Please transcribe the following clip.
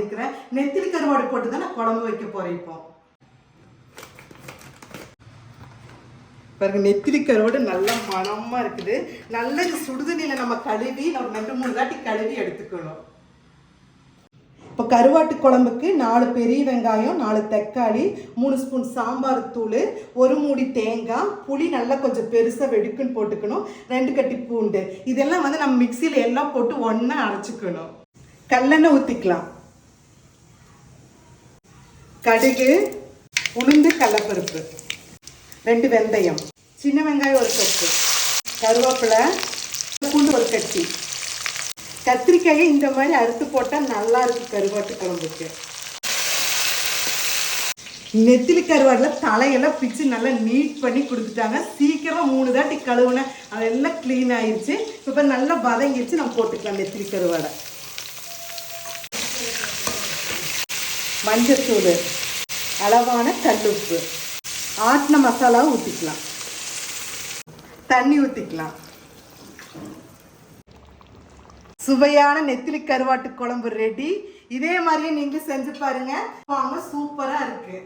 இருக்கிறேன் நெத்திலி கருவாடு போட்டு தான் நான் குழம்பு வைக்க போகிறேன் இப்போ. பாருங்க நெத்திலி கருவாடு நல்லா மனமாக இருக்குது. நல்ல சுடுதண்ணியில் நம்ம கழுவி ஒரு ரெண்டு மூணு தாட்டி கழுவி எடுத்துக்கணும். இப்போ கருவாட்டு குழம்புக்கு நாலு பெரிய வெங்காயம் நாலு தக்காளி மூணு ஸ்பூன் சாம்பார் தூள் ஒரு மூடி தேங்காய் புளி நல்லா கொஞ்சம் பெருசாக வெடுக்குன்னு போட்டுக்கணும். ரெண்டு கட்டி பூண்டு. இதெல்லாம் வந்து நம்ம மிக்சியில் எல்லாம் போட்டு ஒன்றா அரைச்சிக்கணும். கல்லெண்ணெய் ஊற்றிக்கலாம் கடுகு உளுந்து கடலப்பருப்பு. ரெண்டு வெந்தயம். சின்ன வெங்காயம் ஒரு கட்டு கருவேப்பிலை பூண்டு ஒரு கட்டி. கத்திரிக்காயை இந்த மாதிரி அறுத்து போட்டால் நல்லா இருக்கு கருவாட்டு குழம்புக்கு. நெத்திலி கருவாடில் தலையெல்லாம் பிச்சு நல்லா நீட் பண்ணி கொடுத்துட்டாங்க. சீக்கிரம் மூணு தாட்டி கழுவுனேன் அதெல்லாம் க்ளீன் ஆயிடுச்சு இப்போ நல்லா வதங்கிடுச்சு நம்ம போட்டுக்கலாம் நெத்திலி கருவாடை. மஞ்சத்தூள் அளவான கல்லுப்பு ஆட்டின மசாலா ஊற்றிக்கலாம் தண்ணி ஊற்றிக்கலாம் சுவையான நெத்திலி கருவாட்டு குழம்பு ரெடி இதே மாதிரியே நீங்களும் செஞ்சு பாருங்க. வாங்க சூப்பராக இருக்குது